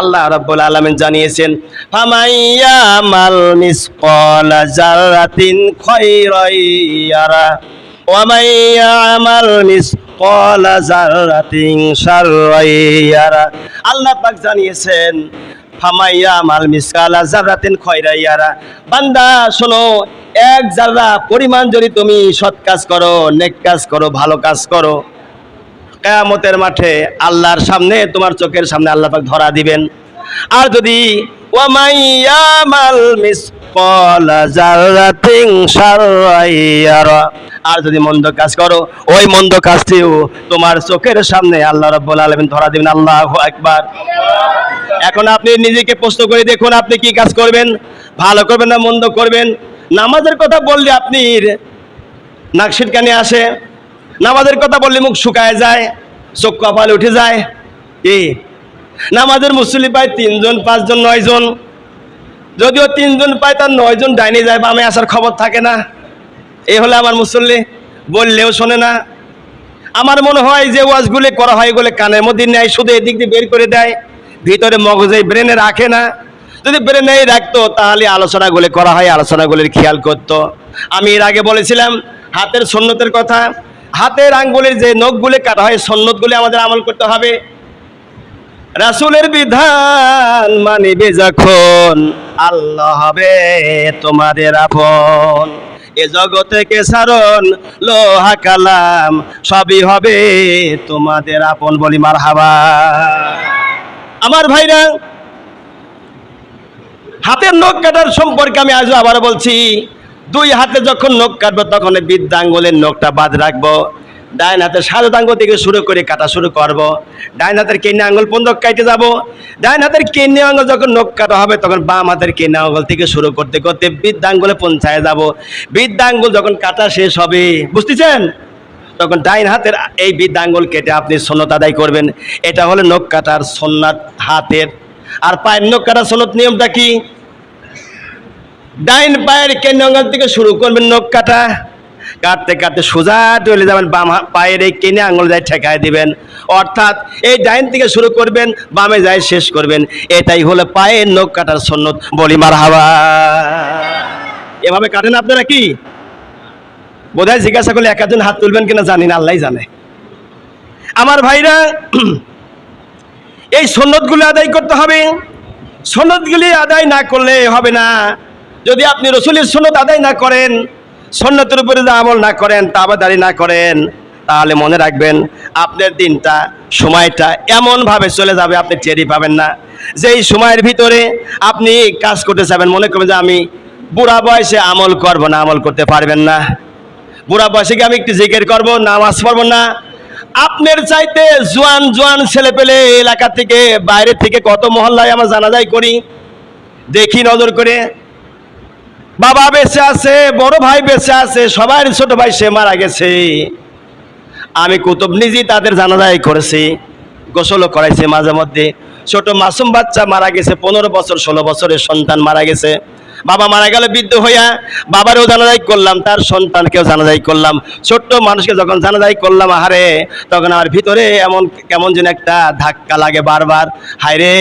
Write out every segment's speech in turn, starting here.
আল্লাহ রাব্বুল আলামিন জানিয়েছেন ফামাইয়া মাল মিসকালা জাররাতিন খায়রাই ইয়ারা ওয়া মাইয়া আমাল মিসকালা জাররাতিন শাররাই ইয়ারা। আল্লাহ পাক জানিয়েছেন ফামাইয়া মাল মিসকালা জাররাতিন খায়রাই ইয়ারা। বান্দা, শোনো, এক জাররা পরিমাণ যদি তুমি সৎ কাজ করো, নেক কাজ করো, ভালো কাজ করো কেয়ামতের মাঠে আল্লাহর সামনে, তোমার চোখের সামনে আল্লাহ পাক ধরা দিবেন। আর যদি আর যদি মন্দ কাজ করো, ওই মন্দ কাজটিও তোমার চোখের সামনে আল্লাহ রাব্বুল আলামিন ধরা দিবেন। আল্লাহ একবার এখন আপনি নিজেকে প্রশ্ন করে দেখুন, আপনি কি কাজ করবেন? ভালো করবেন না মন্দ করবেন? নামাজের কথা বললে আপনি নাক সিটকানি আসে। নামাজের কথা বললে মুখ শুকায় যায়, চোখ কপালে উঠে যায়। কি নামাজের মুসলি পায় তিনজন, পাঁচজন, নয়জন। যদিও তিনজন পায়, তার নয়জন ডাইনে যায় বা আমি আসার খবর থাকে না। এই হলে আমার মুসল্লি, বললেও শোনে না। আমার মনে হয় যে ওয়াজগুলি করা হয় এগুলো কানের মধ্যে নেয়, শুধু এদিক দিয়ে বের করে দেয়, ভিতরে মগজে ব্রেনে রাখে না। যদি ব্রেনেই রাখতো, তাহলে আলোচনাগুলি করা হয়, আলোচনাগুলির খেয়াল করতো। আমি এর আগে বলেছিলাম, হাতের সন্ন্যতের কথা হাতের আঙ্গুলের যে নখগুলি কাটা হয়, সন্ন্যতগুলি আমাদের আমল করতে হবে। রাসূলের বিধান মানিবে যখন, আল্লাহ হবে তোমাদের আপন। এ জগতে কে সারণ, লোহা কালাম, সবই হবে তোমাদের আপন বলি মার হাবা আমার ভাইরা, হাতের নখ কাটার সম্পর্কে আমি আজও আবার বলছি দুই হাতে যখন নখ কাটবো, তখন এই বৃদ্ধাঙ্গুলের নখটা বাদ রাখব। ডাইন হাতের সাদা আঙ্গুল থেকে শুরু করে কাটা শুরু করব। ডাইন হাতের কেন্নে আঙ্গুল পর্যন্ত কাটে যাব। ডাইন হাতের কেন্নে আঙ্গুল যখন নখ কাটা হবে, তখন বাম হাতের কেন্নে আঙ্গুল থেকে শুরু করতে করতে বৃদ্ধাঙ্গুলে পৌঁছায় যাব। বৃদ্ধাঙ্গুল যখন কাটা শেষ হবে, বুঝতেছেন? তখন ডাইন হাতের এই বৃদ্ধাঙ্গুল কেটে আপনি সন্নত আদায় করবেন। এটা হলো নখ কাটার সন্ন্যাত হাতের। আর পায়ের নখ কাটার সন্নত নিয়মটা কি? ডাইন পায়ের কেন্দ্র অঙ্গল থেকে শুরু করবেন নখ কাটা। কাটতে কাটতে সোজা চলে যাবেন বাম পায়ের এই কেনে আঙুল যায় ঠেকায় দিবেন। অর্থাৎ এই ডাইন থেকে শুরু করবেন, বামে যায় শেষ করবেন। এটাই হলো পায়ের নখ কাটার সন্ন্যত। বলি মার হাওয়া এভাবে কাটেন আপনারা কি? বোধহয় জিজ্ঞাসা করলে এক একজন হাত তুলবেন কিনা জানি না আল্লাহ জানে। আমার ভাইরা, এই সন্ন্যতগুলো আদায় করতে হবে। সন্ন্যতগুলি আদায় না করলে হবে না। যদি আপনি রসুলের সন্ন্যত আদায় না করেন সন্ন্যতের উপরে যদি আমল না করেন, তাবাদারি না করেন, তাহলে মনে রাখবেন আপনার দিনটা, সময়টা এমনভাবে চলে যাবে, আপনি টেরি পাবেন না। যেই সময়ের ভিতরে আপনি কাজ করতে চাবেন মনে করবেন যে আমি বুড়া বয়সে আমল করব না, আমল করতে পারবেন না। বুড়া বয়সে কি আমি একটু জিজ্ঞের করব, নামাজ পড়ব না? আপনার চাইতে জোয়ান জোয়ান ছেলে পেলে এলাকা থেকে, বাইরে থেকে কত মহল্লায় আমরা জানাজাই করি? দেখি নজর করে। বাবা বেঁচে আছে, বড় ভাই বেঁচে আছে সবার ছোট ভাই সে মারা গেছে। আমি কুতুব নিজেই তাদের জানাজাই করেছি, গোসলও করাইছে মাঝে মধ্যে। ছোট মাসুম বাচ্চা মারা গেছে, পনেরো বছর, ষোলো বছরের সন্তান মারা গেছে। বাবা মারা গেল বৃদ্ধ হইয়া, বাবারও জানাজাই করলাম, তার সন্তানকেও জানাজাই করলাম। ছোট্ট মানুষকে যখন জানাজাই করলাম, আহারে, তখন আমার ভিতরে এমন, কেমন যেন একটা ধাক্কা লাগে বারবার। হায় রে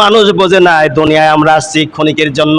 মানুষ বোঝে না দুনিয়ায় আমরা আসছি ক্ষণিকের জন্য।